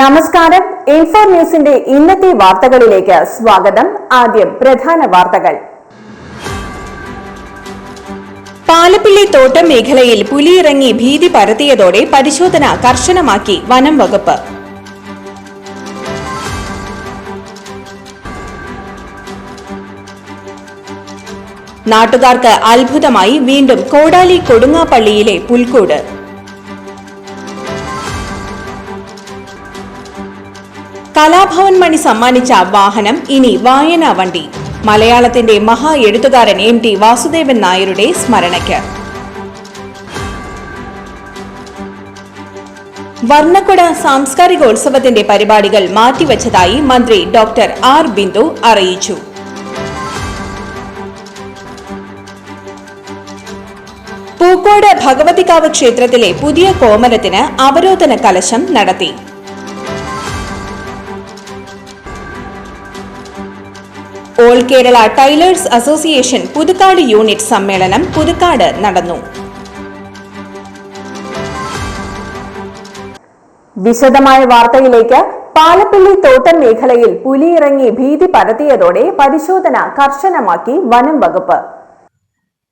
നമസ്കാരം. ഇൻഫോ ന്യൂസിന്റെ ഇന്നത്തെ വാർത്തകളിലേക്ക് സ്വാഗതം. ആദ്യം പ്രധാന വാർത്തകൾ. പാലപ്പിള്ളി തോട്ടം മേഖലയിൽ പുലിയിറങ്ങി ഭീതി പരത്തിയതോടെ പരിശോധന കർശനമാക്കി വനം വകുപ്പ്. നാട്ടുകാർക്ക് അത്ഭുതമായി വീണ്ടും കോടാലി കൊടുങ്ങാപ്പള്ളിയിലെ പുൽക്കൂട്. കലാഭവൻ മണി സമ്മാനിച്ച വാഹനം ഇനി വായനാ വണ്ടി. മലയാളത്തിന്റെ മഹാ എഴുത്തുകാരൻ എം ടി വാസുദേവൻ നായരുടെ സ്മരണയ്ക്ക്. വർണക്കുട സാംസ്കാരികോത്സവത്തിന്റെ പരിപാടികൾ മാറ്റിവച്ചതായി മന്ത്രി ഡോക്ടർ ആർ ബിന്ദു അറിയിച്ചു. പൂക്കോട് ഭഗവതികാവ് ക്ഷേത്രത്തിലെ പുതിയ കോമരത്തിന് അവരോധന കലശം നടത്തി. All Kerala tailors association Puthukkad unit സമ്മേളനം പുതുക്കാട് നടന്നു. വിശദമായ വാർത്തയിലേക്ക് പാലപ്പള്ളി തോട്ടം മേഖലയിൽ പുലിയിറങ്ങി ഭീതി പരത്തിയതോടെ പരിശോധന കർശനമാക്കി വനം വകുപ്പ്.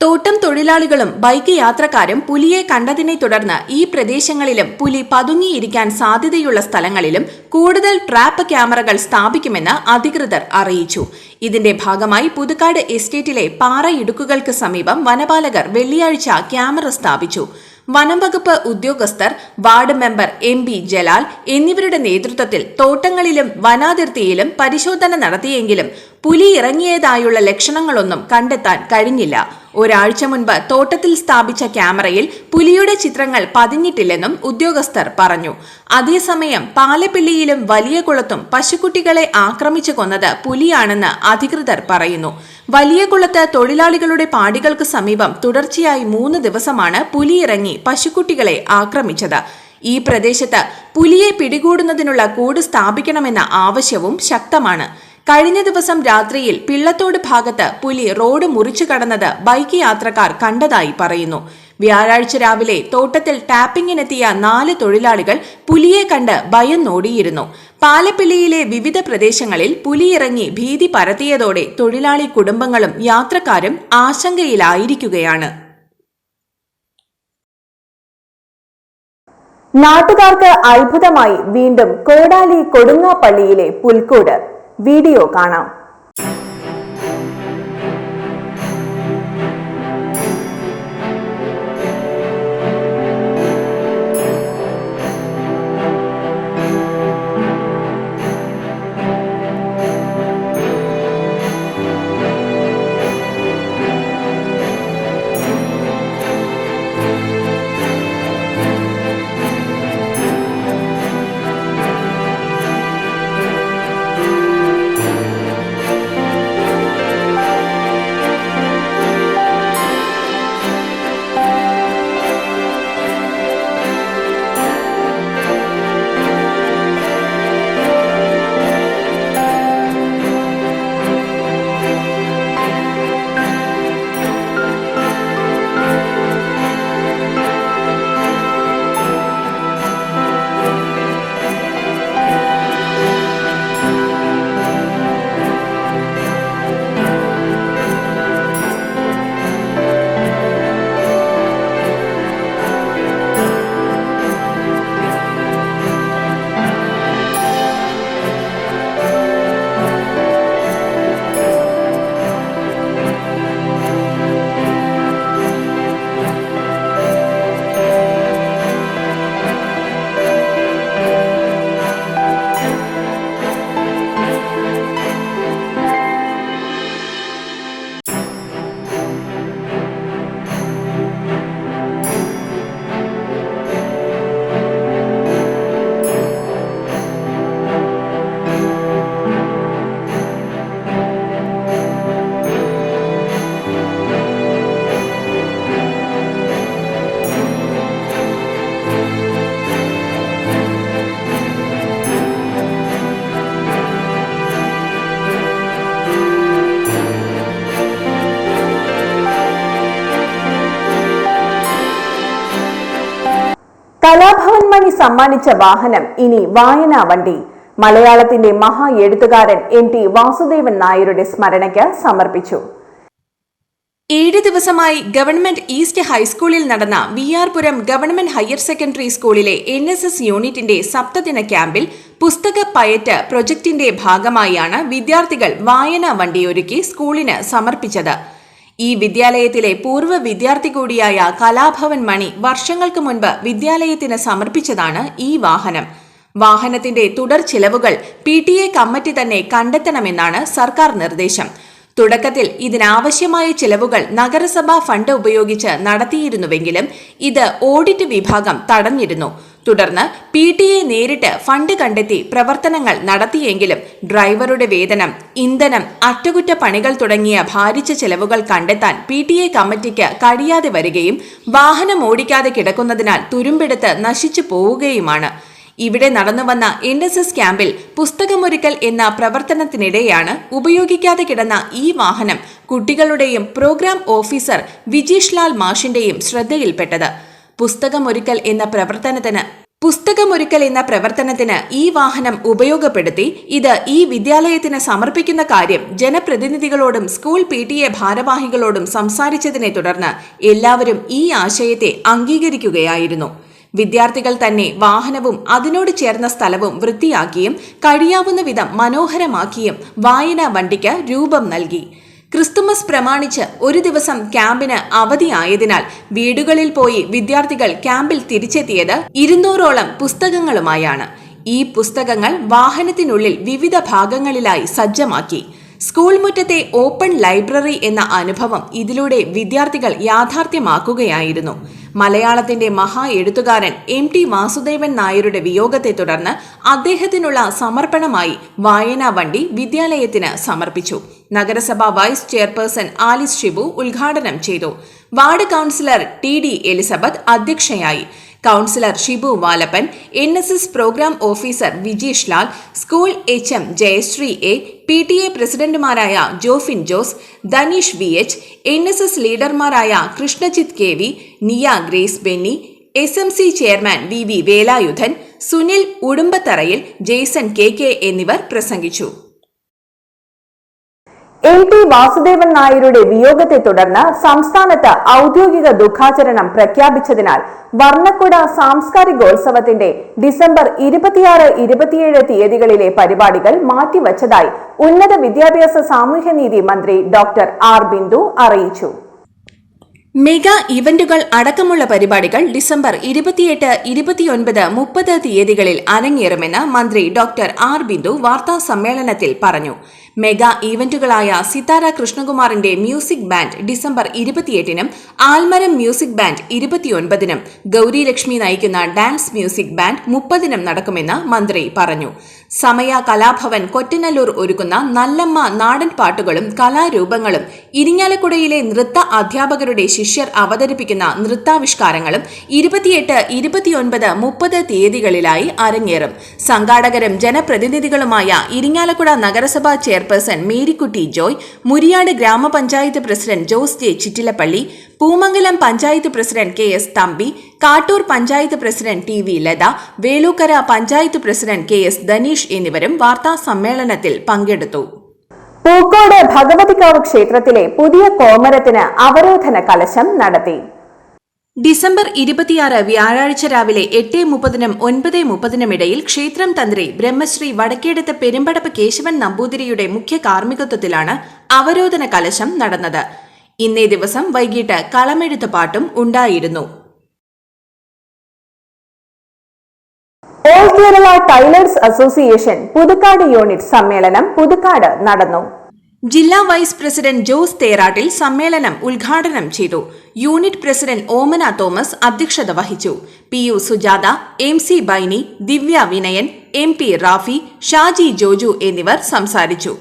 തോട്ടം തൊഴിലാളികളും ബൈക്ക് യാത്രക്കാരും പുലിയെ കണ്ടതിനെ തുടർന്ന് ഈ പ്രദേശങ്ങളിലും പുലി പതുങ്ങിയിരിക്കാൻ സാധ്യതയുള്ള സ്ഥലങ്ങളിലും കൂടുതൽ ട്രാപ്പ് ക്യാമറകൾ സ്ഥാപിക്കുമെന്ന് അധികൃതർ അറിയിച്ചു. ഇതിന്റെ ഭാഗമായി പുതുക്കാട് എസ്റ്റേറ്റിലെ പാറയിടുക്കുകൾക്ക് സമീപം വനപാലകർ വെള്ളിയാഴ്ച ക്യാമറ സ്ഥാപിച്ചു. വനംവകുപ്പ് ഉദ്യോഗസ്ഥർ ward member M B Jalal എന്നിവരുടെ നേതൃത്വത്തിൽ തോട്ടങ്ങളിലും വനാതിർത്തിയിലും പരിശോധന നടത്തിയെങ്കിലും പുലി ഇറങ്ങിയതായുള്ള ലക്ഷണങ്ങളൊന്നും കണ്ടെത്താൻ കഴിഞ്ഞില്ല. ഒരാഴ്ച മുൻപ് തോട്ടത്തിൽ സ്ഥാപിച്ച ക്യാമറയിൽ പുലിയുടെ ചിത്രങ്ങൾ പതിഞ്ഞിട്ടില്ലെന്നും ഉദ്യോഗസ്ഥർ പറഞ്ഞു. അതേസമയം പാലപ്പിള്ളിയിലും വലിയ കുളത്തും പശുക്കുട്ടികളെ ആക്രമിച്ചു കൊന്നത് പുലിയാണെന്ന് അധികൃതർ പറയുന്നു. വലിയ കുളത്ത് തൊഴിലാളികളുടെ പാടികൾക്ക് സമീപം തുടർച്ചയായി മൂന്ന് ദിവസമാണ് പുലി ഇറങ്ങി പശുക്കുട്ടികളെ ആക്രമിച്ചത്. ഈ പ്രദേശത്ത് പുലിയെ പിടികൂടുന്നതിനുള്ള കൂട് സ്ഥാപിക്കണമെന്ന ആവശ്യവും ശക്തമാണ്. കഴിഞ്ഞ ദിവസം രാത്രിയിൽ പിള്ളത്തോട് ഭാഗത്ത് പുലി റോഡ് മുറിച്ചു കടന്നത് ബൈക്ക് യാത്രക്കാർ കണ്ടതായി പറയുന്നു. വ്യാഴാഴ്ച രാവിലെ തോട്ടത്തിൽ ടാപ്പിംഗിനെത്തിയ നാല് തൊഴിലാളികൾ പുലിയെ കണ്ട് ഭയന്നോടിയിരുന്നു. പാലപ്പിള്ളിയിലെ വിവിധ പ്രദേശങ്ങളിൽ പുലിയിറങ്ങി ഭീതി പരത്തിയതോടെ തൊഴിലാളി കുടുംബങ്ങളും യാത്രക്കാരും ആശങ്കയിലായിരിക്കുകയാണ്. നാട്ടുകാർക്ക് അത്ഭുതമായി വീണ്ടും കോടാലി കൊടുങ്ങാപ്പള്ളിയിലെ പുൽക്കൂട്. വീഡിയോ കാണാം. മണി സമ്മാനിച്ച വാഹനം ഇനി വായനാ വണ്ടി. മലയാളത്തിന്റെ മഹാ എഴുത്തുകാരൻ എൻ ടി വാസുദേവൻ നായരുടെ സ്മരണയ്ക്ക് സമർപ്പിച്ചു. ഏഴ് ദിവസമായി ഗവൺമെന്റ് ഈസ്റ്റ് ഹൈസ്കൂളിൽ നടന്ന V R Puram government higher secondary സ്കൂളിലെ എൻ എസ് എസ് യൂണിറ്റിന്റെ സപ്തദിന ക്യാമ്പിൽ പുസ്തക പയറ്റ് പ്രൊജക്ടിന്റെ ഭാഗമായാണ് വിദ്യാർത്ഥികൾ വായനാ വണ്ടിയൊരുക്കി സ്കൂളിന് സമർപ്പിച്ചത്. ഈ വിദ്യാലയത്തിലെ പൂർവ വിദ്യാർത്ഥി കൂടിയായ കലാഭവൻ മണി വർഷങ്ങൾക്ക് മുൻപ് വിദ്യാലയത്തിന് സമർപ്പിച്ചതാണ് ഈ വാഹനം. വാഹനത്തിന്റെ തുടർ ചിലവുകൾ പി ടി എ കമ്മിറ്റി തന്നെ കണ്ടെത്തണമെന്നാണ് സർക്കാർ നിർദ്ദേശം. തുടക്കത്തിൽ ഇതിനാവശ്യമായ ചിലവുകൾ നഗരസഭാ ഫണ്ട് ഉപയോഗിച്ച് നടത്തിയിരുന്നുവെങ്കിലും ഇത് ഓഡിറ്റ് വിഭാഗം തടഞ്ഞിരുന്നു. തുടർന്ന് പി ടി എ നേരിട്ട് ഫണ്ട് കണ്ടെത്തി പ്രവർത്തനങ്ങൾ നടത്തിയെങ്കിലും ഡ്രൈവറുടെ വേതനം ഇന്ധനം അറ്റകുറ്റപ്പണികൾ തുടങ്ങിയ ഭാരിച്ച ചെലവുകൾ കണ്ടെത്താൻ പി ടി എ കമ്മിറ്റിക്ക് കഴിയാതെ വരികയും വാഹനം ഓടിക്കാതെ കിടക്കുന്നതിനാൽ തുരുമ്പെടുത്ത് നശിച്ചു പോവുകയുമാണ്. ഇവിടെ നടന്നുവന്ന എൻ എസ് എസ് ക്യാമ്പിൽ പുസ്തകമൊരുക്കൽ എന്ന പ്രവർത്തനത്തിനിടെയാണ് ഉപയോഗിക്കാതെ കിടന്ന ഈ വാഹനം കുട്ടികളുടെയും പ്രോഗ്രാം ഓഫീസർ വിജീഷ് ലാൽ മാഷിന്റെയും ശ്രദ്ധയിൽപ്പെട്ടത്. പുസ്തകമൊരുക്കൽ എന്ന പ്രവർത്തനത്തിന്. പുസ്തകമൊരുക്കൽ എന്ന പ്രവർത്തനത്തിന് ഈ വാഹനം ഉപയോഗപ്പെടുത്തി ഇത് ഈ വിദ്യാലയത്തിന് സമർപ്പിക്കുന്ന കാര്യം ജനപ്രതിനിധികളോടും സ്കൂൾ പി ടി എ ഭാരവാഹികളോടും സംസാരിച്ചതിനെ തുടർന്ന് എല്ലാവരും ഈ ആശയത്തെ അംഗീകരിക്കുകയായിരുന്നു. വിദ്യാർത്ഥികൾ തന്നെ വാഹനവും അതിനോട് ചേർന്ന സ്ഥലവും വൃത്തിയാക്കിയും കഴിയാവുന്ന വിധം മനോഹരമാക്കിയും വായനാ വണ്ടിക്ക് രൂപം നൽകി. ക്രിസ്തുമസ് പ്രമാണിച്ച് ഒരു ദിവസം ക്യാമ്പിന് അവധിയായതിനാൽ വീടുകളിൽ പോയി വിദ്യാർത്ഥികൾ ക്യാമ്പിൽ തിരിച്ചെത്തിയത് ഇരുന്നൂറോളം പുസ്തകങ്ങളുമായാണ്. ഈ പുസ്തകങ്ങൾ വാഹനത്തിനുള്ളിൽ വിവിധ ഭാഗങ്ങളിലായി സജ്ജമാക്കി. സ്കൂൾ മുറ്റത്തെ ഓപ്പൺ ലൈബ്രറി എന്ന അനുഭവം ഇതിലൂടെ വിദ്യാർത്ഥികൾ യാഥാർത്ഥ്യമാക്കുകയായിരുന്നു. മലയാളത്തിന്റെ മഹാ എഴുത്തുകാരൻ എം ടി വാസുദേവൻ നായരുടെ വിയോഗത്തെ തുടർന്ന് അദ്ദേഹത്തിനുള്ള സമർപ്പണമായി വായനാ വണ്ടി വിദ്യാലയത്തിന് സമർപ്പിച്ചു. നഗരസഭ വൈസ് ചെയർപേഴ്സൺ ആലിസ് ഷിബു ഉദ്ഘാടനം ചെയ്തു. Ward councillor T D Elizabeth അധ്യക്ഷയായി. Councillor Shibu Valappan N S S program officer Vijeesh Lal school H M Jayashree A P T A പ്രസിഡന്റുമാരായ Jofin Jose Dhaneesh V H N S S ലീഡർമാരായ Krishnajith K V Niya Grace Benny S M C chairman V V Velayudhan Sunil ഉടുമ്പത്തറയിൽ Jaison K K എന്നിവർ പ്രസംഗിച്ചു. M T Vasudevan നായരുടെ വിയോഗത്തെ തുടർന്ന് സംസ്ഥാനത്ത് ഔദ്യോഗിക ദുഃഖാചരണം പ്രഖ്യാപിച്ചതിനാൽ വർണക്കുട സാംസ്കാരികോത്സവത്തിന്റെ December ഇരുപത്തിയാറ് ഇരുപത്തിയേഴ് തീയതികളിലെ പരിപാടികൾ മാറ്റിവച്ചതായി ഉന്നത വിദ്യാഭ്യാസ സാമൂഹ്യനീതി മന്ത്രി ഡോക്ടർ ആർ ബിന്ദു അറിയിച്ചു. മെഗാ ഇവന്റുകൾ അടക്കമുള്ള പരിപാടികൾ ഡിസംബർ ഇരുപത്തിയെട്ട് ഇരുപത്തിയൊൻപത് മുപ്പത് തീയതികളിൽ അരങ്ങേറുമെന്ന് മന്ത്രി ഡോക്ടർ ആർ ബിന്ദു വാർത്താ സമ്മേളനത്തിൽ പറഞ്ഞു. മെഗാ ഈവന്റുകളായ സിതാര കൃഷ്ണകുമാറിന്റെ മ്യൂസിക് ബാൻഡ് ഡിസംബർ ഇരുപത്തിയെട്ടിനും ആൽമരം മ്യൂസിക് ബാൻഡ് ഇരുപത്തിയൊൻപതിനും ഗൗരി ലക്ഷ്മി നയിക്കുന്ന ഡാൻസ് മ്യൂസിക് ബാൻഡ് മുപ്പതിനും നടക്കുമെന്ന് മന്ത്രി പറഞ്ഞു. സമയ കലാഭവൻ കൊറ്റനല്ലൂർ ഒരുക്കുന്ന നല്ലമ്മ നാടൻ പാട്ടുകളും കലാരൂപങ്ങളും ഇരിങ്ങാലക്കുടയിലെ നൃത്ത അധ്യാപകരുടെ ശിഷ്യർ അവതരിപ്പിക്കുന്ന നൃത്താവിഷ്കാരങ്ങളും ഇരുപത്തിയെട്ട് ഇരുപത്തിയൊൻപത് മുപ്പത് തീയതികളിലായി അരങ്ങേറും. സംഘാടകരും ജനപ്രതിനിധികളുമായ ഇരിങ്ങാലക്കുട നഗരസഭാ ചെയർപേഴ്സൺ മേരിക്കുട്ടി ജോയ് മുരിയാട് ഗ്രാമപഞ്ചായത്ത് president Jose J Chittilappally Poomangalam panchayat president K S Thampi Kattoor panchayat president T V Latha Velookkara panchayat president K S Dhaneesh എന്നിവരും വാർത്താ സമ്മേളനത്തിൽ പങ്കെടുത്തു. പൂക്കോട് ഭഗവതിക്കാവ് ക്ഷേത്രത്തിലെ പുതിയ കോമരത്തിന് അവരോധന കലശം നടത്തി. ഡിസംബർ ഇരുപത്തിയാറ് വ്യാഴാഴ്ച രാവിലെ എട്ട് മുപ്പതിനും ഒൻപത് മുപ്പതിനും ഇടയിൽ ക്ഷേത്രം തന്ത്രി ബ്രഹ്മശ്രീ വടക്കേടത്ത് പെരുമ്പടപ്പ് കേശവൻ നമ്പൂതിരിയുടെ മുഖ്യ കാർമ്മികത്വത്തിലാണ് അവരോധന കലശം നടന്നത്. ഇന്നേ ദിവസം വൈകിട്ട് കളമെഴുത്ത് പാട്ടും ഉണ്ടായിരുന്നു. All Kerala tailors association Puthukkad unit സമ്മേളനം പുതുക്കാട് നടന്നു. ജില്ലാ വൈസ് പ്രസിഡന്റ് ജോസ് തേറാട്ടിൽ സമ്മേളനം ഉദ്ഘാടനം ചെയ്തു. യൂണിറ്റ് പ്രസിഡന്റ് ഓമന തോമസ് അധ്യക്ഷത വഹിച്ചു. P U Sujatha M C Baini Divya Vinayan M P Rafi Shaji Joju എന്നിവർ സംസാരിച്ചു.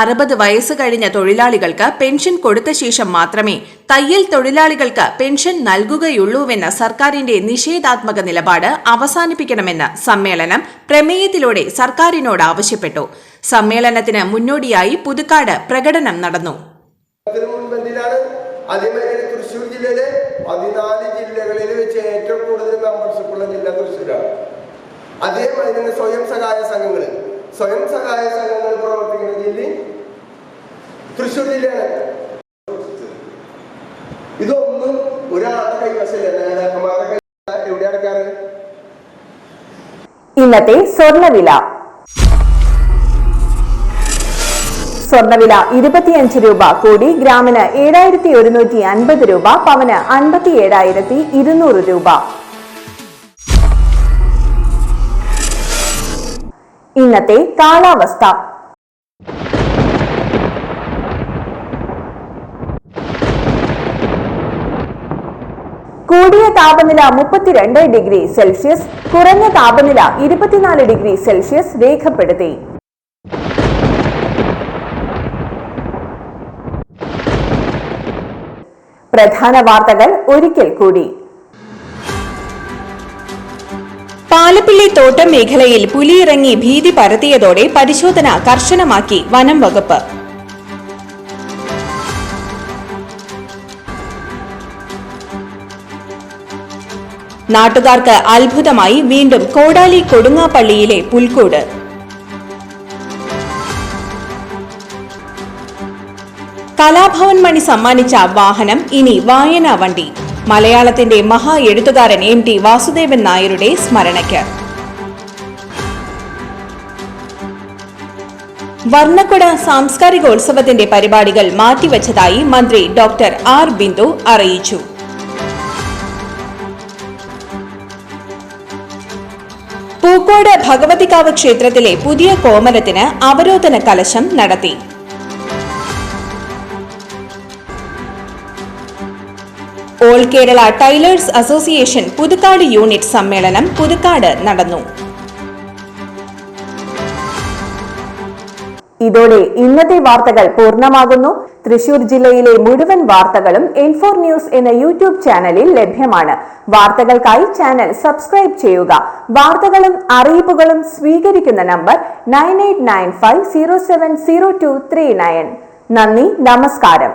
അറുപത് വയസ്സ് കഴിഞ്ഞ തൊഴിലാളികൾക്ക് പെൻഷൻ കൊടുത്ത ശേഷം മാത്രമേ തയ്യൽ തൊഴിലാളികൾക്ക് പെൻഷൻ നൽകുകയുള്ളൂവെന്ന സർക്കാരിന്റെ നിഷേധാത്മക നിലപാട് അവസാനിപ്പിക്കണമെന്ന് സമ്മേളനം പ്രമേയത്തിലൂടെ സർക്കാരിനോട് ആവശ്യപ്പെട്ടു. സമ്മേളനത്തിന് മുന്നോടിയായി പുതുക്കാട് പ്രകടനം നടന്നു. അതേമാതിരി തൃശ്ശൂർ ജില്ലയിലെ പതിനാല് ജില്ലകളിൽ വെച്ച് ഏറ്റവും കൂടുതൽ മെമ്പർഷിപ്പ് ഉള്ള ജില്ല തൃശ്ശൂരാണ്. അതേമാതിരി തന്നെ സ്വയം സഹായ സംഘങ്ങൾ സ്വയം സഹായ സംഘങ്ങൾ പ്രവർത്തിക്കുന്ന ജില്ല തൃശ്ശൂർ ജില്ലയാണ്. ഇതൊന്നും ഒരാളുടെ കൈവശമില്ല. നേതാക്കന്മാരുടെ കൈ എവിടെ അടക്കാറ്? ഇന്നത്തെ സ്വർണവില സ്വർണവില ഇരുപത്തിയഞ്ച് രൂപ കൂടി ഗ്രാമിന് ഏഴായിരത്തി ഒരുന്നൂറ്റി അൻപത് രൂപ പവന് അൻപത്തി ഏഴായിരത്തി ഇരുന്നൂറ് രൂപ. ഇന്നത്തെ കാലാവസ്ഥ. കൂടിയ താപനില മുപ്പത്തിരണ്ട് ഡിഗ്രി സെൽഷ്യസ് കുറഞ്ഞ താപനില ഇരുപത്തിനാല് ഡിഗ്രി സെൽഷ്യസ് രേഖപ്പെടുത്തി. പ്രധാന വാർത്തകൾ ഒരിക്കൽ കൂടി. പാലപ്പിള്ളി തോട്ടം മേഖലയിൽ പുലിയിറങ്ങി ഭീതി പരത്തിയതോടെ പരിശോധന കർശനമാക്കി വനം വകുപ്പ്. നാട്ടുകാർക്ക് അത്ഭുതമായി വീണ്ടും കോടാലി കൊടുങ്ങാപ്പള്ളിയിലെ പുൽക്കൂട്. കലാഭവൻ മണി സമ്മാനിച്ച വാഹനം ഇനി വായനാ വണ്ടി. മലയാളത്തിന്റെ മഹാ എഴുത്തുകാരൻ എം ടി വാസുദേവൻ നായരുടെ സ്മരണയ്ക്ക്. വർണക്കുട സാംസ്കാരികോത്സവത്തിന്റെ പരിപാടികൾ മാറ്റിവച്ചതായി മന്ത്രി ഡോക്ടർ ആർ ബിന്ദു അറിയിച്ചു. പൂക്കോട് ഭഗവതികാവ് ക്ഷേത്രത്തിലെ പുതിയ കോമരത്തിന് അവരോധന കലശം നടത്തി. All Kerala tailors association Puthukkad unit സമ്മേളനം പുതുക്കാട് നടന്നു. ഇതോടെ ഇന്നത്തെ വാർത്തകൾ പൂർണമാകുന്നു. തൃശൂർ ജില്ലയിലെ മുഴുവൻ വാർത്തകളും ഇൻഫോർ ന്യൂസ് എന്ന യൂട്യൂബ് ചാനലിൽ ലഭ്യമാണ്. വാർത്തകൾക്കായി ചാനൽ സബ്സ്ക്രൈബ് ചെയ്യുക. വാർത്തകളും അറിയിപ്പുകളും സ്വീകരിക്കുന്ന number nine nine five zero seven zero two three nine നന്ദി നമസ്കാരം.